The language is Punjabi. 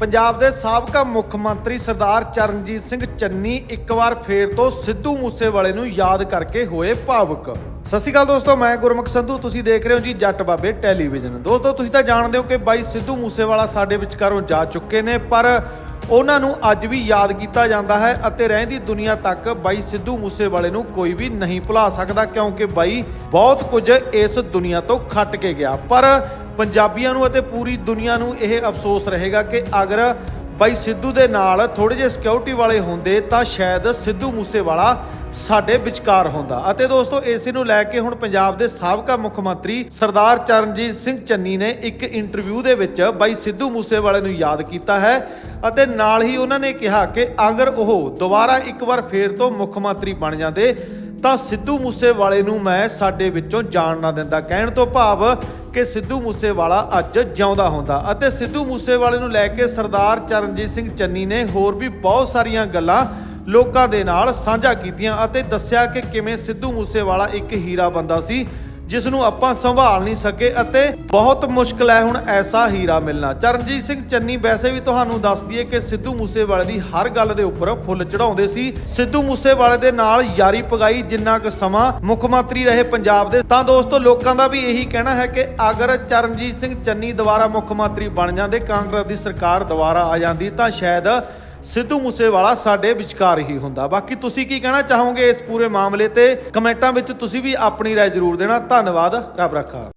ਪੰਜਾਬ ਦੇ ਸਾਬਕਾ ਮੁੱਖ ਮੰਤਰੀ ਸਰਦਾਰ ਚਰਨਜੀਤ ਸਿੰਘ ਚੰਨੀ ਇੱਕ ਵਾਰ ਫੇਰ ਤੋਂ ਸਿੱਧੂ ਮੂਸੇਵਾਲੇ ਨੂੰ ਯਾਦ ਕਰਕੇ ਹੋਏ ਭਾਵੁਕ। ਸਤਿ ਸ਼੍ਰੀ ਅਕਾਲ ਦੋਸਤੋ, ਮੈਂ ਗੁਰਮੁਖ ਸੰਧੂ, ਤੁਸੀਂ ਦੇਖ ਰਹੇ ਹੋ ਜੀ ਜੱਟ ਬਾਬੇ ਟੈਲੀਵਿਜ਼ਨ। ਦੋਸਤੋ, ਤੁਸੀਂ ਤਾਂ ਜਾਣਦੇ ਹੋ ਕਿ ਬਾਈ ਸਿੱਧੂ ਮੂਸੇਵਾਲਾ ਸਾਡੇ ਵਿਚਕਾਰੋਂ ਜਾ ਚੁੱਕੇ ਨੇ, ਪਰ ਉਹਨਾਂ ਨੂੰ ਅੱਜ ਵੀ ਯਾਦ ਕੀਤਾ ਜਾਂਦਾ ਹੈ ਅਤੇ ਰਹਿੰਦੀ ਦੁਨੀਆ ਤੱਕ ਬਾਈ ਸਿੱਧੂ ਮੂਸੇਵਾਲੇ ਨੂੰ ਕੋਈ ਵੀ ਨਹੀਂ ਭੁਲਾ ਸਕਦਾ, ਕਿਉਂਕਿ ਬਾਈ ਬਹੁਤ ਕੁਝ ਇਸ ਦੁਨੀਆ ਤੋਂ ਖੱਟ ਕੇ ਗਿਆ। ਪਰ ਪੰਜਾਬੀਆਂ ਨੂੰ ਅਤੇ ਪੂਰੀ ਦੁਨੀਆ ਨੂੰ ਇਹ ਅਫਸੋਸ ਰਹੇਗਾ ਕਿ ਅਗਰ ਬਾਈ ਸਿੱਧੂ ਦੇ ਨਾਲ ਥੋੜੇ ਜਿਹੇ ਸਿਕਿਉਰਿਟੀ ਵਾਲੇ ਹੁੰਦੇ ਤਾਂ ਸ਼ਾਇਦ ਸਿੱਧੂ ਮੂਸੇਵਾਲਾ ਸਾਡੇ ਵਿਚਕਾਰ ਹੁੰਦਾ। ਅਤੇ ਦੋਸਤੋ, ਇਸੇ ਨੂੰ ਲੈ ਕੇ ਹੁਣ ਪੰਜਾਬ ਦੇ ਸਾਬਕਾ ਮੁੱਖ ਮੰਤਰੀ ਸਰਦਾਰ ਚਰਨਜੀਤ ਸਿੰਘ ਚੰਨੀ ਨੇ ਇੱਕ ਇੰਟਰਵਿਊ ਦੇ ਵਿੱਚ ਬਾਈ ਸਿੱਧੂ ਮੂਸੇਵਾਲੇ ਨੂੰ ਯਾਦ ਕੀਤਾ ਹੈ ਅਤੇ ਨਾਲ ਹੀ ਉਹਨਾਂ ਨੇ ਕਿਹਾ ਕਿ ਅਗਰ ਉਹ ਦੁਬਾਰਾ ਇੱਕ ਵਾਰ ਫੇਰ ਤੋਂ ਮੁੱਖ ਮੰਤਰੀ ਬਣ ਜਾਂਦੇ ਤਾਂ ਸਿੱਧੂ ਮੂਸੇਵਾਲੇ ਨੂੰ ਮੈਂ ਸਾਡੇ ਵਿੱਚੋਂ ਜਾਣ ਨਾ ਦਿੰਦਾ। ਕਹਿਣ ਤੋਂ ਭਾਵ ਕਿ ਸਿੱਧੂ ਮੂਸੇਵਾਲਾ ਅੱਜ ਜਿਉਂਦਾ ਹੁੰਦਾ ਅਤੇ ਸਿੱਧੂ ਮੂਸੇਵਾਲੇ ਨੂੰ ਲੈ ਕੇ ਸਰਦਾਰ ਚਰਨਜੀਤ ਸਿੰਘ ਚੰਨੀ ਨੇ ਹੋਰ ਵੀ ਬਹੁਤ ਸਾਰੀਆਂ ਗੱਲਾਂ ਲੋਕਾਂ ਦੇ ਨਾਲ ਸਾਂਝਾ ਕੀਤੀਆਂ ਅਤੇ ਦੱਸਿਆ ਕਿ ਕਿਵੇਂ ਸਿੱਧੂ ਮੂਸੇਵਾਲਾ ਇੱਕ ਹੀਰਾ ਬੰਦਾ ਸੀ ਜਿਸ ਨੂੰ ਆਪਾਂ ਸੰਭਾਲ ਨਹੀਂ ਸਕੇ ਅਤੇ ਬਹੁਤ ਮੁਸ਼ਕਲ ਹੈ ਹੁਣ ਐਸਾ ਹੀਰਾ ਮਿਲਣਾ। ਚਰਨਜੀਤ ਸਿੰਘ ਚੰਨੀ ਵੈਸੇ ਵੀ ਤੁਹਾਨੂੰ ਦੱਸ ਦਈਏ ਕਿ ਸਿੱਧੂ ਮੂਸੇਵਾਲੇ ਦੀ ਹਰ ਗੱਲ ਦੇ ਉੱਪਰ ਫੁੱਲ ਚੜਾਉਂਦੇ ਸੀ। ਸਿੱਧੂ ਮੂਸੇਵਾਲੇ ਦੇ ਨਾਲ ਯਾਰੀ ਪਗਾਈ ਜਿੰਨਾ ਕੁ ਸਮਾਂ ਮੁੱਖ ਮੰਤਰੀ ਰਹੇ ਪੰਜਾਬ ਦੇ। ਤਾਂ ਦੋਸਤੋ, ਲੋਕਾਂ ਦਾ ਵੀ ਇਹੀ ਕਹਿਣਾ ਹੈ ਕਿ ਅਗਰ ਚਰਨਜੀਤ ਸਿੰਘ ਚੰਨੀ ਦੁਬਾਰਾ ਮੁੱਖ ਮੰਤਰੀ ਬਣ ਜਾਂਦੇ, ਕਾਂਗਰਸ ਦੀ ਸਰਕਾਰ ਦੁਬਾਰਾ ਆ ਜਾਂਦੀ, ਤਾਂ ਸ਼ਾਇਦ ਸਿੱਧੂ ਮੂਸੇਵਾਲਾ ਸਾਡੇ ਵਿਚਕਾਰ ਹੀ ਹੁੰਦਾ ਬਾਕੀ ਤੁਸੀਂ ਕੀ ਕਹਿਣਾ ਚਾਹੋਗੇ ਇਸ ਪੂਰੇ ਮਾਮਲੇ ਤੇ ਕਮੈਂਟਾਂ ਵਿੱਚ ਤੁਸੀਂ ਵੀ ਆਪਣੀ رائے ਜ਼ਰੂਰ ਦੇਣਾ ਧੰਨਵਾਦ ਰੱਬ ਰੱਖਾ